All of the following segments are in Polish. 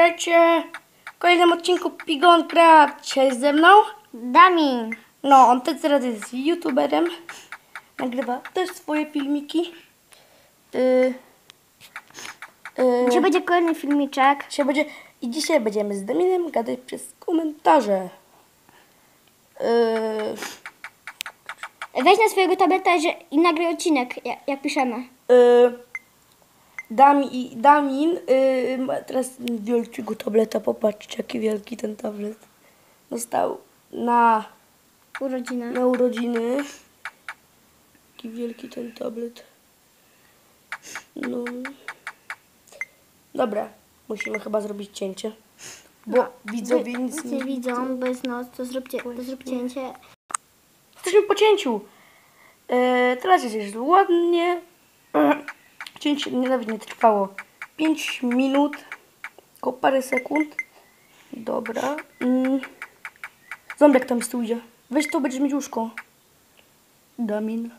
Witajcie w kolejnym odcinku Pigon Craft. Dzisiaj ze mną. Damin. No, on też teraz jest youtuberem. Nagrywa też swoje filmiki. Yy, yy, Dzisiaj będzie kolejny filmiczek. dzisiaj będzie, I dzisiaj będziemy z Daminem gadać przez komentarze. Yy, Weź na swojego tableta że- i nagraj odcinek, jak, jak piszemy. yy, Dami, Damin yy, ma teraz wielkiego tableta. Popatrzcie, jaki wielki ten tablet. Dostał na Urodziny. na urodziny. Taki wielki ten tablet. No. Dobra, musimy chyba zrobić cięcie. Bo widzowie nic Nic nie nie widzą, jest noc, to zróbcie, to zrób cięcie. Jesteśmy po cięciu. E, teraz jest już ładnie. Cięcie nawet nie trwało 5 minut, tylko parę sekund. Dobra. Mm. Ząbek tam stójdzie. Weź to, będziesz mieć łóżko. Damin.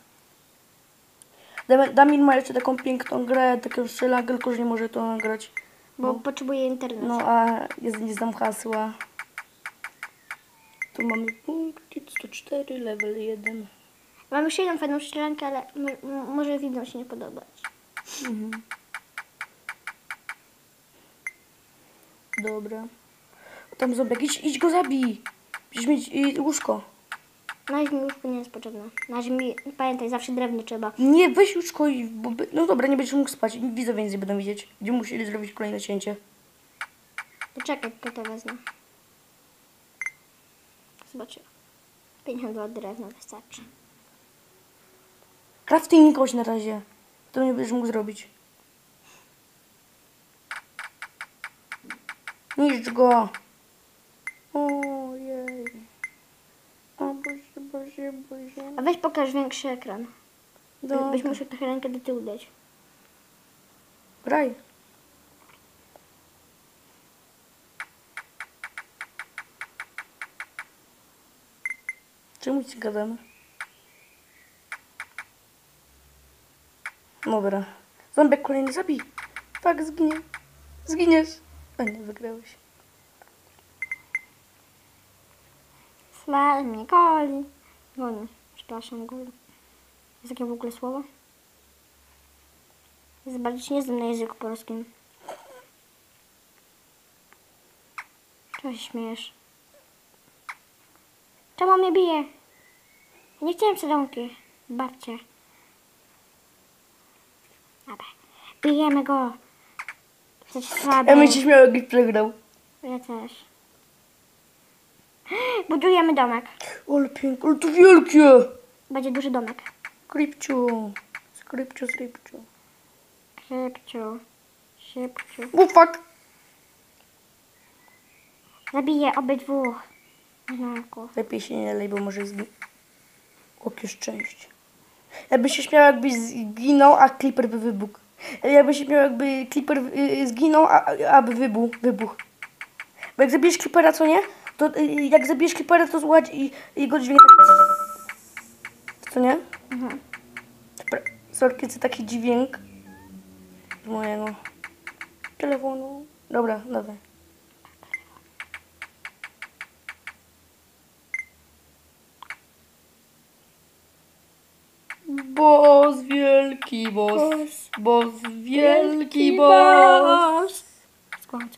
Dam- Damin ma jeszcze taką piękną grę, taką strzelankę, tylko że nie może to nagrać. Bo potrzebuję internet. No a jest nie znam hasła. Tu mamy punkty 104, level 1. Mam już jedną fajną strzelankę, ale może widzom się nie podobać. Dobra. Tam ząbek, idź, idź go zabij. Będziesz mieć y, łóżko. Na razie mi łóżko nie jest potrzebne. Na razie mi, pamiętaj, zawsze drewno trzeba. Nie, weź łóżko i... Bo, by- no dobra, nie będziesz mógł spać. Widzowie nie będą widzieć. Będziemy musieli zrobić kolejne cięcie. Poczekaj, to to wezmę. Zobaczymy. 52 drewna wystarczy. Crafting kogoś na razie. To nie będziesz mógł zrobić. Niszcz go. Ojej. O Boże, Boże, Boże. A weź pokaż większy ekran. Dobra. Byś musiał trochę rękę do tyłu dać. Graj. Czemu ci gadamy? Dobra. Ząbek kolejny zabij. Tak, zginie. Zginiesz. A nie, wygrałeś. Smal mnie goli. Goli. Przepraszam, goli. Jest takie w ogóle słowo? Się nie znam na języku polskim. Czego się śmiejesz? Czemu mnie bije? Nie chciałem sedonki. Babcie. Dobra. Bijemy go. Jesteś słaby. Ja bym się śmiał, jakbyś przegrał. Ja też. Budujemy domek. Ale piękne, ale to wielkie. Będzie duży domek. Krypciu. Skrypciu, skrypciu. Szybciu. Szybciu. Fuck. Zabiję obydwu. Znalków. Lepiej się nie lej, bo może zgi... Jakie szczęście. Ja bym się śmiał, jakbyś zginął, a Clipper by wybuchł. Ja bym się śmiał, jakby Clipper y, zginął, a, aby wybuchł. wybuchł. Bo jak zabijesz Clippera, co nie? To y, jak zabijesz Clippera, to słuchać i jego dźwięk tak... Co nie? Mhm. Sorki, co taki dźwięk z mojego telefonu. Dobra, dawaj. Boss wielki, boss, boss wielki, boss. Skłamać.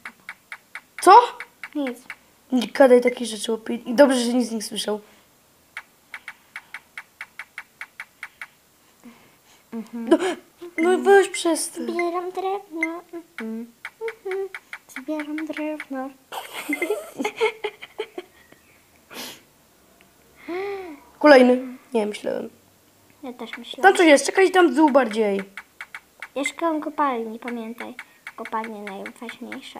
Co? Nic. Nie gadaj takie rzeczy, opie. I dobrze, że nic z nich słyszał. No, no weź przestań. Zbieram drewno. Mhm. Mhm. Zbieram drewno. Kolejny. Nie, myślałem. Ja też myślałam. Tam coś jest, czekaj tam w dół bardziej. Ja szukałam kopalni, pamiętaj. Kopalnie najważniejsze.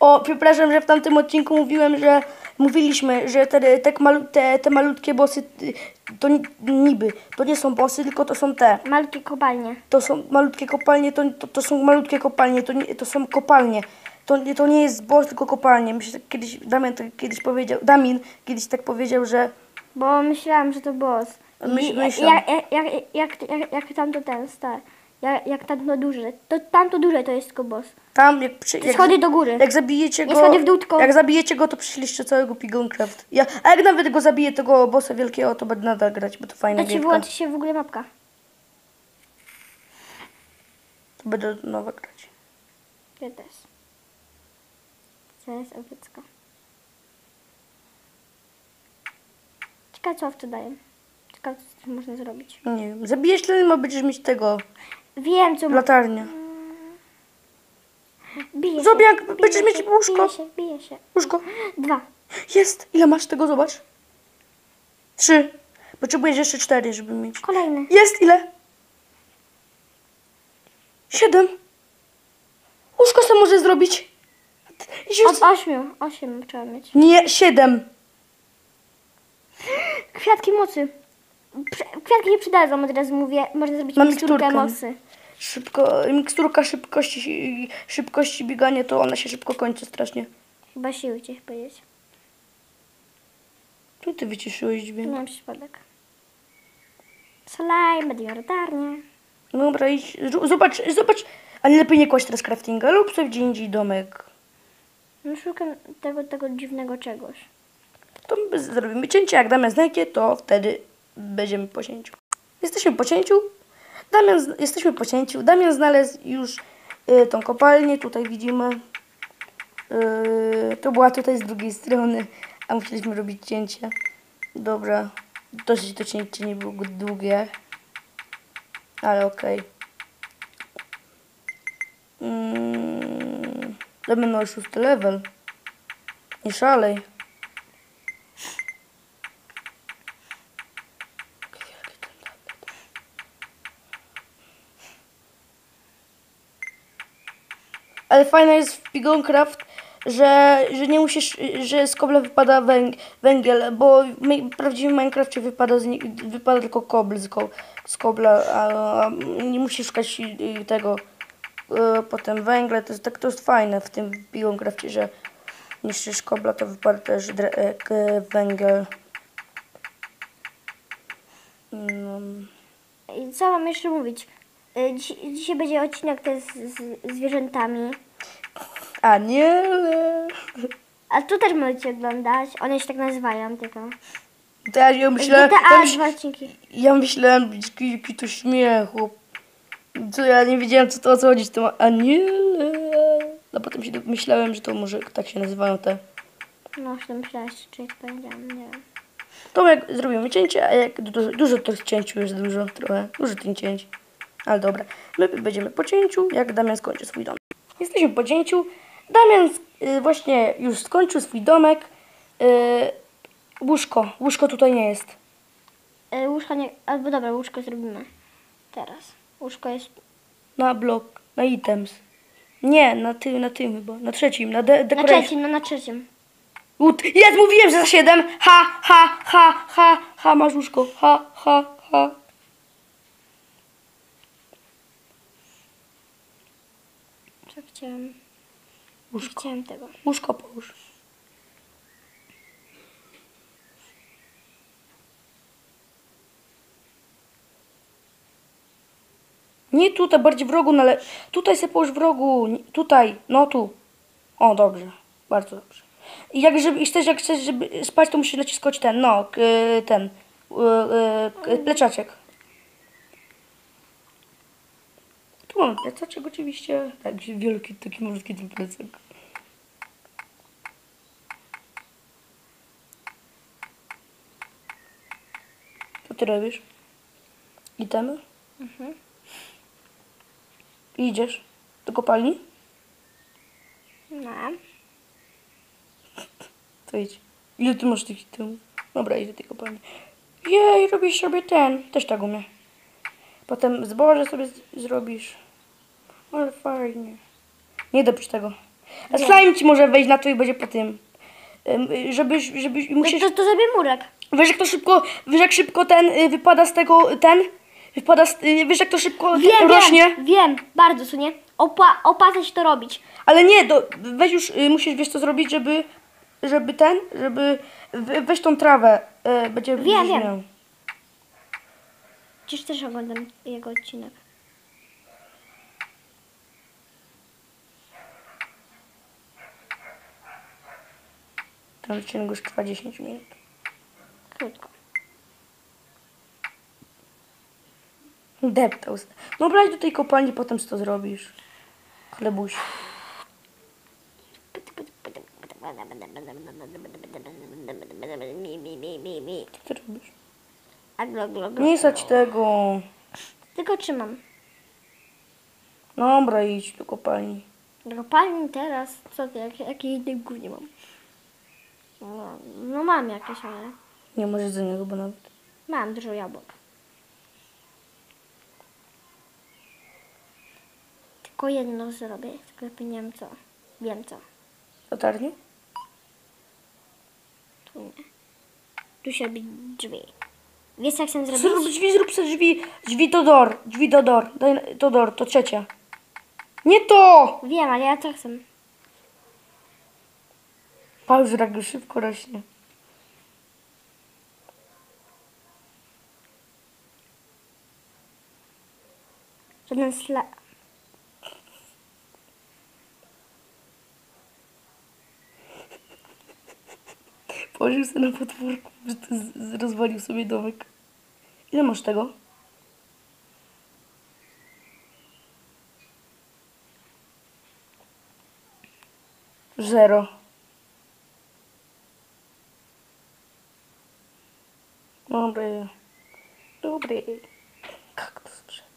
O, przepraszam, że w tamtym odcinku mówiłem, że mówiliśmy, że te, te, malu, te, te malutkie bossy to ni- niby, to nie są bossy, tylko to są te. Malutkie kopalnie. To są malutkie kopalnie, to, to, to są malutkie kopalnie, to, nie, to są kopalnie. To, nie- to nie jest boss, tylko kopalnie. Myślę, że kiedyś, Damian tak kiedyś powiedział, Damin kiedyś tak powiedział, że Bo myślałam, że to boss. I Myśl- jak, jak, jak, jak, jak, jak tam to ten star. Jak, jak tamto duże. To tamto duże to jest tylko boss. Tam jak, przy, jak, Schody do góry. jak zabijecie Nie go, schody w dół, tylko- jak zabijecie go, to przyszliście całego Pigoncraft. Ja, a jak nawet go zabiję, tego bossa wielkiego, to będę nadal grać, bo to fajna Da ci wyłączy się w ogóle mapka. To będę nowa grać. Ja też. Co jest epicka. Ciekawe co w to daje. Ciekawe co z tym można zrobić. Nie wiem, zabijesz będziesz mieć tego, Wiem co latarnię. Bije się. Zobacz, bije będziesz się, mieć łóżko. Bije się, bije się. Łóżko. Dwa. Jest! Ile masz tego, zobacz. Trzy. Potrzebujesz jeszcze cztery, żeby mieć. Kolejny. Jest ile? Siedem. Łóżko sam może zrobić. I się- Od ośmiu. Osiem trzeba mieć. Nie, siedem. Kwiatki mocy. Kwiatki nie przydadzą, od razu mówię. Można zrobić Mam miksturkę mocy. Szybko, miksturka szybkości, szybkości biegania, to ona się szybko kończy strasznie. Chyba siły cię powiedzieć. Tu ty wyciszyłeś dźwięk. Miałem przypadek. Slime, będzie latarnię. Dobra, idź, zobacz, zobacz. Ale lepiej nie kłaść teraz craftinga, lub sobie gdzie indziej domek. No szukam tego, tego dziwnego czegoś. To my zrobimy cięcie, jak Damian znajdzie, to wtedy będziemy po cięciu. Jesteśmy po cięciu. Damian, jesteśmy po cięciu. Damian znalazł już y, tą kopalnię, tutaj widzimy. Y, to była tutaj z drugiej strony, a musieliśmy robić cięcie. Dobra, dosyć to cięcie nie było długie, ale okej. Mm, Damian ma już szósty level. Nie szalej. Ale fajne jest w Pigoncraft, że, że nie musisz, że z kobla wypada węg, węgiel, bo w prawdziwym Minecrafcie wypada, z, wypada tylko kobl z, ko, z kobla, a, a nie musisz szukać y, tego y, potem węgla. To jest, tak, to jest fajne w tym Pigoncrafcie, że niszczysz kobla, to wypada też e, węgiel. No. I co mam jeszcze mówić? Y, Dziś, dzisiaj będzie odcinek też z, z zwierzętami. A nie. A tu też możecie oglądać. One się tak nazywają tylko. To ja, ja myślałem, ja, GTA myśl, dwa odcinki. ja myślałem, jaki, to śmiechu. Co ja nie wiedziałem, co to o co chodzi z tym aniele. No potem się myślałem, że to może tak się nazywają te. No, już to myślałaś, czy powiedziałam, nie wiem. To jak zrobimy cięcie, a jak dużo, dużo to cięciu jest dużo, trochę, dużo tych cięć. Ale dobra, my będziemy po cięciu, jak Damian skończy swój dom. Jesteśmy po cięciu. Damian y, właśnie już skończył swój domek. Y, łóżko, łóżko tutaj nie jest. Y, łóżko nie... Albo dobra, łóżko zrobimy. Teraz. Łóżko jest... Na blok, na items. Nie, na tym, na tym chyba, na trzecim, na de Na decoration. trzecim, no na trzecim. Ut, jest, mówiłem, że za 7. Ha, ha, ha, ha, ha, masz łóżko. Ha, ha, ha. Nie Łóżko. chciałem tego. Łóżko połóż. Nie tutaj, bardziej w rogu, no ale tutaj sobie połóż w rogu. Nie- Tutaj, no tu. O, dobrze. Bardzo dobrze. I jak, żeby, i chcesz, jak chcesz, żeby spać, to musisz naciskać ten, no, ten, y, y, k, Tu mamy plecaczek oczywiście. Tak, wielki, taki malutki ten plecak. Co ty robisz? Itemy? Mhm. I idziesz do kopalni? No. To idź. Ile ty masz tych itemów? Dobra, idę do tej kopalni. Jej, robisz sobie ten. Też tak umie. Potem zboże sobie zrobisz. Ale fajnie. Nie dopisz tego. A Nie. slime ci może wejść na to i będzie po tym. Ym, y, Żebyś, żebyś, musisz... to, to zrobię murek. Wiesz jak to szybko, wiesz jak szybko ten y, wypada z tego, ten? Wypada z, y, wiesz jak to szybko Wiem, rośnie? wiem, wiem. Bardzo, co nie? Opa, opłaca się to robić. Ale nie, do, weź już, y, musisz wiesz co zrobić, żeby, żeby ten, żeby, we- weź tą trawę, y, będzie Wiem, wiem. Przecież też oglądam jego odcinek. Ten odcinek już trwa 10 minut. Krótko. Deptał. No brać do tej kopalni, potem co to zrobisz. Chlebuś. Co ty robisz? Nie sać tego. Tylko trzymam. Dobra, idź do kopalni. Kopalni teraz, co ty, jak, jakiej dymku nie mam. No, no mam jakieś, ale Nie masz jedzenia chyba nawet. mam dużo jabłek. Tylko jedno zrobię, tylko nie wiem co. Wiem co. Latarnię? Tu nie. Tu się robi drzwi. Wiesz jak chcę Zrób zrobić? drzwi, zrób sobie drzwi. Drzwi to door. Drzwi do door. Daj, to door, to trzecia. Nie to! Wiem, ale ja to chcę. Pauz rak szybko rośnie. Żaden sla... Położył sobie na podwórku, że z- rozwalił sobie domek. Ile masz tego? Zero. Dobry. Dobry. Kaktus wszedł.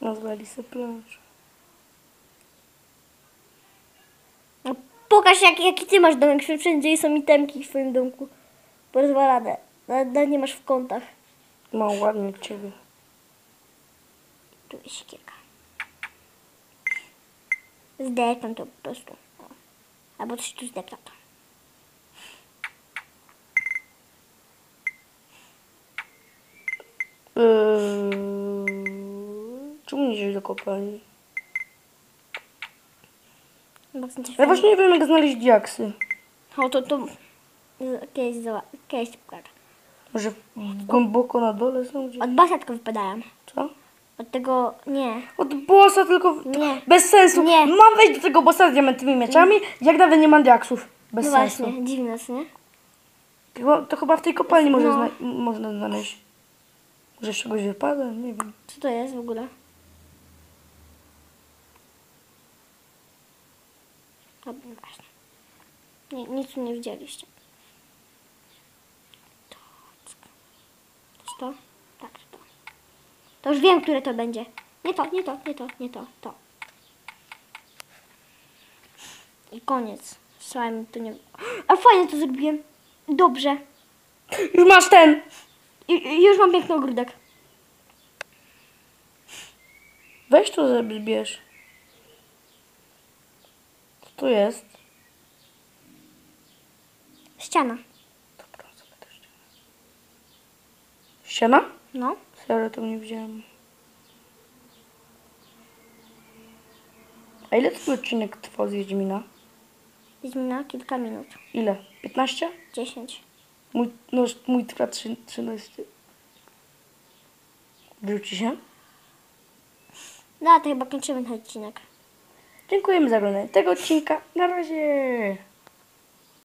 Nazwali sobie plażę. No, pokaż jak, jaki ty masz domek. Wszędzie są itemki w swoim domku. Porozwalane. Nawet nie masz w kątach. Mam ładnie jak ciebie. Tu jest siekierka. Zdeptam to po prostu. Albo coś tu zdeptam. to. Yy, czemu nie idziesz do kopalni? Bo Ja właśnie nie wiem jak znaleźć diaksy. O, to, to... Kiedyś, zoba- kiedyś pokażę. Może w- głęboko na dole są gdzieś? Od basa tylko wypadają. Co? Od tego... Nie. Od bossa tylko... Nie. Bez sensu. Nie. Mam wejść do tego bossa z diamentowymi mieczami, jak nawet nie mam diaksów. Bez no sensu. właśnie, dziwne, co nie? Chyba, to chyba w tej kopalni może No. zna można znaleźć. Może z czegoś wypada? Nie wiem. Co to jest w ogóle? Dobra, ważne. Nie, nic tu nie widzieliście. To, to jest to? Tak, to. To już wiem, które to będzie. Nie to, nie to, nie to, nie to, to. I koniec. Slime tu nie... Ale fajnie to zrobiłem. Dobrze. Już masz ten! I, i już mam piękny ogródek. Weź to zbierz. To jest? Ściana. Dobra, sobie też ściana. Ściana? No. Serio, to nie widziałem. A ile twój odcinek trwał z Wiedźmina? Wiedźmina kilka minut. Ile? 15? 10. Mój, no, mój trwa trzy- 13. Wróci się? No, to chyba kończymy ten odcinek. Dziękujemy za oglądanie tego odcinka. Na razie.